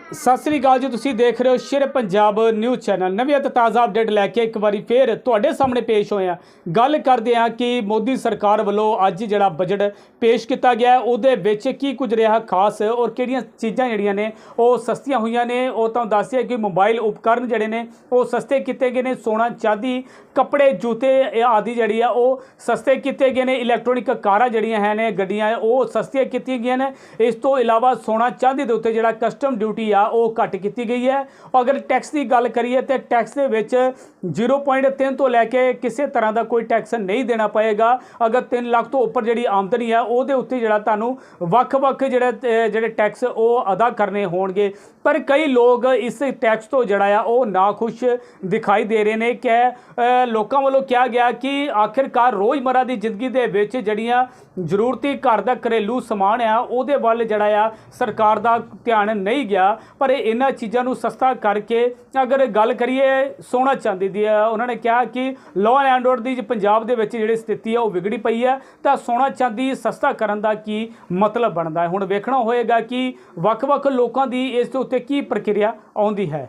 ਸਤਿ ਸ੍ਰੀ ਅਕਾਲ ਜੀ, ਤੁਸੀਂ ਦੇਖ ਰਹੇ ਹੋ ਸ਼ੇਰ ਪੰਜਾਬ ਨਿਊਜ਼ ਚੈਨਲ। ਨਵੀਂ ਅਤੇ ਤਾਜ਼ਾ ਅਪਡੇਟ ਲੈ ਕੇ ਇੱਕ ਵਾਰੀ ਫੇਰ ਤੁਹਾਡੇ ਸਾਹਮਣੇ ਪੇਸ਼ ਹੋਏ ਹਾਂ। ਗੱਲ ਕਰਦੇ ਹਾਂ ਕਿ ਮੋਦੀ ਸਰਕਾਰ ਵੱਲੋਂ ਅੱਜ ਜਿਹੜਾ ਬਜਟ ਪੇਸ਼ ਕੀਤਾ ਗਿਆ ਉਹਦੇ ਵਿੱਚ ਕੀ ਕੁਝ ਰਿਹਾ ਖਾਸ ਔਰ ਕਿਹੜੀਆਂ ਚੀਜ਼ਾਂ ਜਿਹੜੀਆਂ ਨੇ, ਉਹ ਸਸਤੀਆਂ ਹੋਈਆਂ ਨੇ। ਉਹ ਤੁਹਾਨੂੰ ਦੱਸਿਆ ਕਿ ਮੋਬਾਈਲ ਉਪਕਰਨ ਜਿਹੜੇ ਨੇ, ਉਹ ਸਸਤੇ ਕੀਤੇ ਗਏ ਨੇ। ਸੋਨਾ, ਚਾਂਦੀ, ਕੱਪੜੇ, ਜੂਤੇ ਆਦਿ ਜਿਹੜੀ ਆ, ਉਹ ਸਸਤੇ ਕੀਤੇ ਗਏ ਨੇ। ਇਲੈਕਟ੍ਰੋਨਿਕ ਕਾਰਾਂ ਜਿਹੜੀਆਂ ਹੈ ਨੇ, ਗੱਡੀਆਂ, ਉਹ ਸਸਤੀਆਂ ਕੀਤੀਆਂ ਗਈਆਂ ਨੇ। ਇਸ ਤੋਂ ਇਲਾਵਾ ਸੋਨਾ, ਚਾਂਦੀ ਦੇ ਉੱਤੇ ਜਿਹੜਾ ਕਸਟਮ ਡਿਊਟੀ ਆ, ਉਹ ਘੱਟ ਕੀਤੀ ਗਈ ਹੈ। ਅਗਰ ਟੈਕਸ ਦੀ ਗੱਲ ਕਰੀਏ ਤੇ ਟੈਕਸ ਦੇ ਵਿੱਚ 0.3 ਤੋਂ ਲੈ ਕੇ ਕਿਸੇ ਤਰ੍ਹਾਂ ਦਾ ਕੋਈ ਟੈਕਸ ਨਹੀਂ ਦੇਣਾ ਪਏਗਾ। ਅਗਰ 3 ਲੱਖ ਤੋਂ ਉੱਪਰ ਜਿਹੜੀ ਆਮਦਨੀ ਆ, ਉਹਦੇ ਉੱਤੇ ਜਿਹੜਾ ਤੁਹਾਨੂੰ ਵੱਖ-ਵੱਖ ਜਿਹੜੇ ਜਿਹੜੇ ਟੈਕਸ ਉਹ ਅਦਾ ਕਰਨੇ ਹੋਣਗੇ। ਪਰ ਕਈ ਲੋਕ ਇਸ ਟੈਕਸ ਤੋਂ ਜਿਹੜਾ ਆ, ਉਹ ਨਾਖੁਸ਼ ਦਿਖਾਈ ਦੇ ਰਹੇ ਨੇ ਕਿ ਲੋਕਾਂ ਵੱਲੋਂ ਕਿਹਾ ਗਿਆ ਕਿ ਆਖਿਰਕਾਰ ਰੋਜ਼ਮਰਾ ਦੀ ਜ਼ਿੰਦਗੀ ਦੇ ਵਿੱਚ ਜਿਹੜੀਆਂ ਜ਼ਰੂਰਤੀ ਘਰ ਦਾ ਘਰੇਲੂ ਸਮਾਨ ਆ, ਉਹਦੇ ਵੱਲ ਜਿਹੜਾ ਆ ਸਰਕਾਰ ਦਾ ਧਿਆਨ ਨਹੀਂ ਗਿਆ। ਪਰ ਇਹਨਾਂ ਚੀਜ਼ਾਂ ਨੂੰ ਸਸਤਾ ਕਰਕੇ ਅਗਰ ਗੱਲ ਕਰੀਏ ਸੋਨਾ ਚਾਂਦੀ ਦੀ ਉਹਨਾਂ ਨੇ ਕਿਹਾ ਕਿ ਲਾਅ ਐਂਡ ਆਰਡਰ ਦੀ ਪੰਜਾਬ ਦੇ ਵਿੱਚ ਜਿਹੜੀ ਸਥਿਤੀ ਆ ਉਹ ਵਿਗੜੀ ਪਈ ਹੈ, ਤਾਂ ਸੋਨਾ ਚਾਂਦੀ ਸਸਤਾ ਕਰਨ ਦਾ ਕੀ ਮਤਲਬ ਬਣਦਾ ਹੈ? ਹੁਣ ਵੇਖਣਾ ਹੋਏਗਾ ਕਿ ਵੱਖ-ਵੱਖ ਲੋਕਾਂ ਦੀ ਇਸ ਦੇ ਉੱਤੇ ਕੀ ਪ੍ਰਕਿਰਿਆ ਆਉਂਦੀ ਹੈ।